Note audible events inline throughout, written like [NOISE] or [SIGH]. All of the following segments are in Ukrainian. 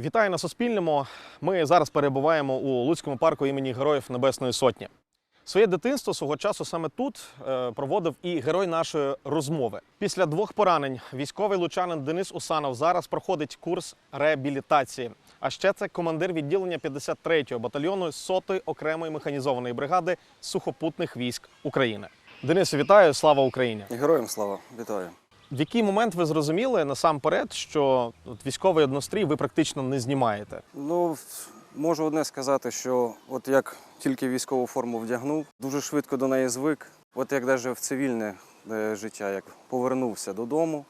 Вітаю на Суспільному. Ми зараз перебуваємо у Луцькому парку імені Героїв Небесної Сотні. Своє дитинство свого часу саме тут е, проводив і герой нашої розмови. Після двох поранень військовий лучанин Денис Усанов зараз проходить курс реабілітації. А ще це командир відділення 53-го батальйону 100-ї окремої механізованої бригади сухопутних військ України. Денис, вітаю! Слава Україні! Героям слава, вітаю. В який момент ви зрозуміли насамперед, що от військовий однострій ви практично не знімаєте? Ну, можу одне сказати, що от як тільки військову форму вдягнув, дуже швидко до неї звик. От як навіть в цивільне е, життя, як повернувся додому,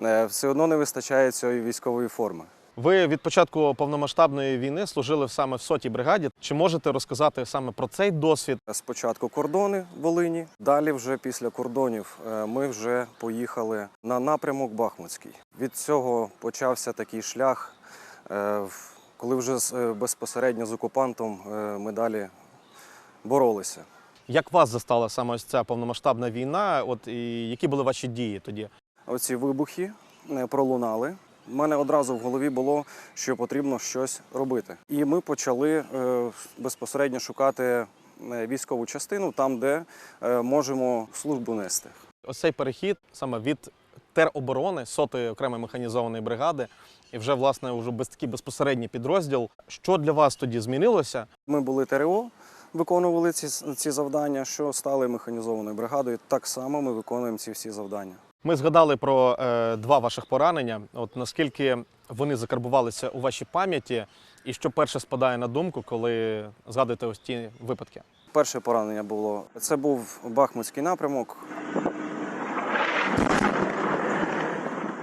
е, все одно не вистачає цієї військової форми. Ви від початку повномасштабної війни служили саме в сотій бригаді. Чи можете розказати саме про цей досвід? Спочатку кордони в Волині, далі вже після кордонів е, ми вже поїхали на напрямок Бахмутський. Від цього почався такий шлях, е, коли вже е, безпосередньо з окупантом ми далі боролися. Як вас застала саме ось ця повномасштабна війна? От і які були ваші дії тоді? Оці вибухи пролунали. У мене одразу в голові було, що потрібно щось робити. І ми почали е, безпосередньо шукати е, військову частину там, де е, можемо службу нести. Ось цей перехід саме від тероборони сотої окремої механізованої бригади, і вже власне вже без такий безпосередній підрозділ. Що для вас тоді змінилося? Ми були ТРО, виконували ці, ці завдання, що стали механізованою бригадою. Так само ми виконуємо ці всі завдання. Ми згадали про е, два ваших поранення. От наскільки вони закарбувалися у вашій пам'яті, і що перше спадає на думку, коли згадуєте ось ті випадки? Перше поранення було. Це був Бахмутський напрямок.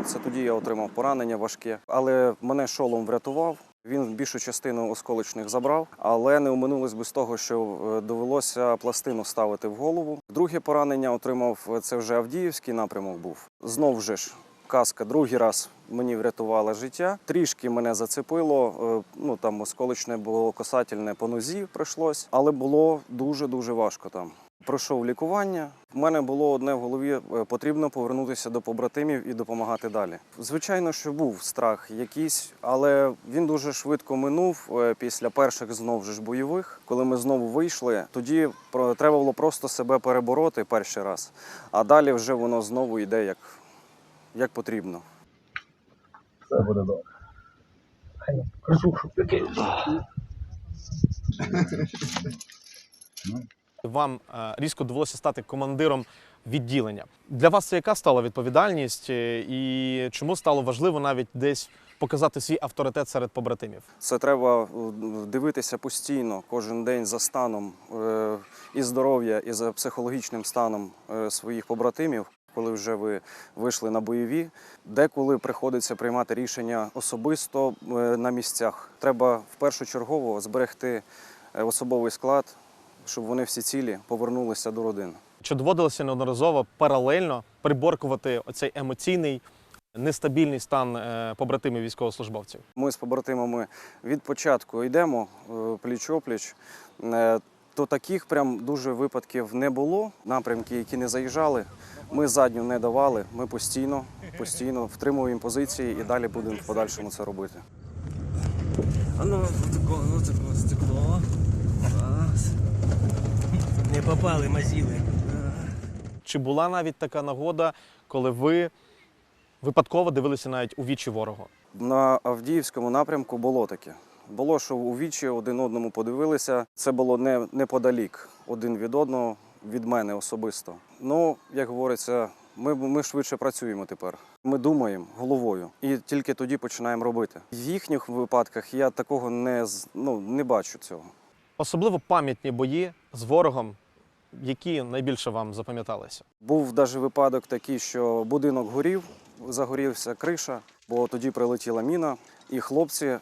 Це тоді я отримав поранення важке, але мене шолом врятував. Він більшу частину осколочних забрав, але не оминулось без того, що е, довелося пластину ставити в голову. Друге поранення отримав е, це вже Авдіївський напрямок був. Знов же ж каска другий раз мені врятувала життя. Трішки мене зацепило. е, Ну там осколочне було касательне по нозі прийшлось, але було дуже дуже важко там. Пройшов лікування. У мене було одне в голові: е, потрібно повернутися до побратимів і допомагати далі. Звичайно, що був страх якийсь, але він дуже швидко минув е, після перших знов же ж бойових. Коли ми знову вийшли, тоді треба було просто себе перебороти перший раз, а далі вже воно знову йде як, як потрібно. Все буде добре. Таке. [LAUGHS] Вам е, різко довелося стати командиром відділення. Для вас це яка стала відповідальність, е, і чому стало важливо навіть десь показати свій авторитет серед побратимів? Це треба е, дивитися постійно, кожен день за станом і здоров'я, і за психологічним станом своїх побратимів. Коли вже ви вийшли на бойові, деколи приходиться приймати рішення особисто на місцях. Треба впершочергово зберегти е, особовий склад, щоб вони всі цілі повернулися до родин. Чи доводилося неодноразово паралельно приборкувати оцей емоційний нестабільний стан е, побратимів військовослужбовців? Ми з побратимами від початку йдемо пліч-опліч. Е, То таких прям дуже випадків не було. Напрямки, які не заїжджали, ми задню не давали. Ми постійно, постійно втримуємо позиції і далі будемо в подальшому це робити. А ну, тако, ну стекло. Не попали, мазіли. Чи була навіть така нагода, коли ви випадково дивилися навіть у вічі ворогу? На Авдіївському напрямку було таке. Було, що у вічі один одному подивилися. Це було не неподалік один від одного, від мене особисто. Ну, як говориться, ми, ми швидше працюємо тепер. Ми думаємо головою і тільки тоді починаємо робити. В їхніх випадках я такого не, ну, не бачу цього. Особливо пам'ятні бої з ворогом, які найбільше вам запам'яталися? Був навіть випадок такий, що будинок горів, загорівся криша, бо тоді прилетіла міна, і хлопці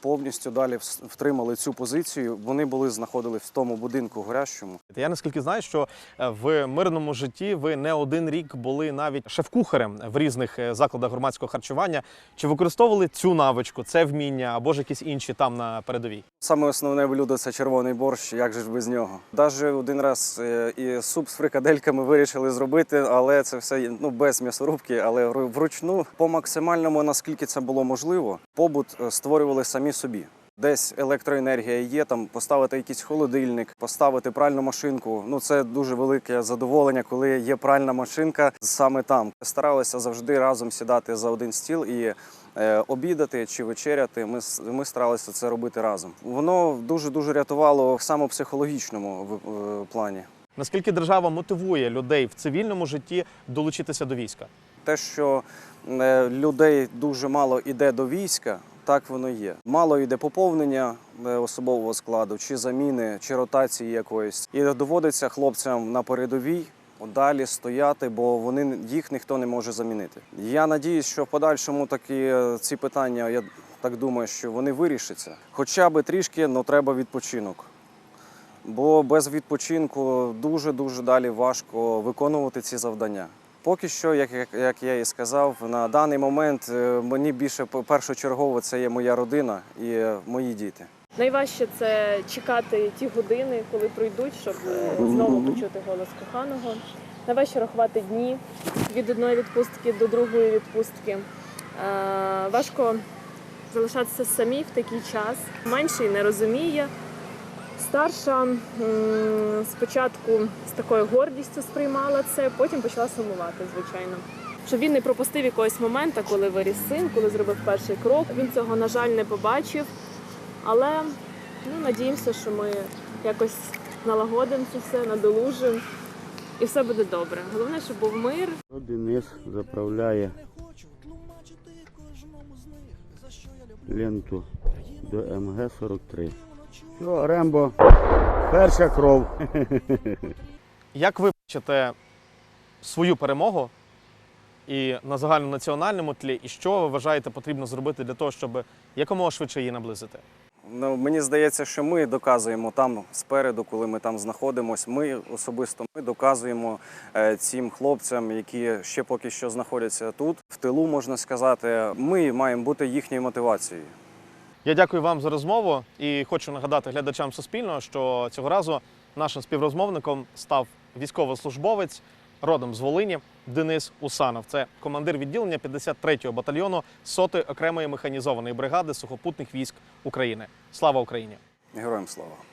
повністю далі втримали цю позицію. Вони були знаходились в тому будинку горящому. Я наскільки знаю, що е, в мирному житті ви не один рік були навіть шеф-кухарем в різних е, закладах громадського харчування. Чи використовували цю навичку, це вміння або ж якісь інші там на передовій? Саме основне блюдо це червоний борщ. Як же ж без нього? Навіть один раз е, і суп з фрикадельками вирішили зробити, але це все ну без м'ясорубки, але вручну по максимальному, наскільки це було можливо, побут створювали самі собі. Десь електроенергія є, там поставити якийсь холодильник, поставити пральну машинку. Ну це дуже велике задоволення, коли є пральна машинка саме там. Старалися завжди разом сідати за один стіл і е, обідати чи вечеряти. Ми, ми старалися це робити разом. Воно дуже дуже рятувало саме в психологічному в- е, плані. Наскільки держава мотивує людей в цивільному житті долучитися до війська? Те, що е, людей дуже мало йде до війська, так воно є. Мало йде поповнення е, особового складу, чи заміни, чи ротації якоїсь. І доводиться хлопцям на передовій далі стояти, бо вони їх ніхто не може замінити. Я надіюсь, що в подальшому такі е, ці питання, я так думаю, що вони вирішаться. Хоча би трішки, але треба відпочинок. Бо без відпочинку дуже дуже далі важко виконувати ці завдання. Поки що, як, як, я і сказав, на даний момент е, мені більше першочергово це є моя родина і е, мої діти. Найважче це чекати ті години, коли пройдуть, щоб е, знову почути голос коханого. Найважче рахувати дні від одної відпустки до другої відпустки. Важко залишатися самі в такий час. Менший не розуміє. Старша спочатку з такою гордістю сприймала це, потім почала сумувати, звичайно. Щоб він не пропустив якогось моменту, коли виріс син, коли зробив перший крок. Він цього, на жаль, не побачив. Але ну, надіємося, що ми якось налагодимо це все, надолужимо, і все буде добре. Головне, щоб був мир, Денис заправляє ленту до МГ-43. Все, Рембо, перша кров. [LAUGHS] Як ви бачите свою перемогу і на загальнонаціональному тлі, і що ви вважаєте потрібно зробити для того, щоб якомога швидше її наблизити? Ну, мені здається, що ми доказуємо там спереду, коли ми там знаходимося. Ми особисто ми доказуємо е, цим хлопцям, які ще поки що знаходяться тут, в тилу можна сказати. Ми маємо бути їхньою мотивацією. Я дякую вам за розмову і хочу нагадати глядачам Суспільного, що цього разу нашим співрозмовником став військовослужбовець родом з Волині Денис Усанов. Це командир відділення 53-го батальйону 100-ї окремої механізованої бригади сухопутних військ України. Слава Україні! Героям слава!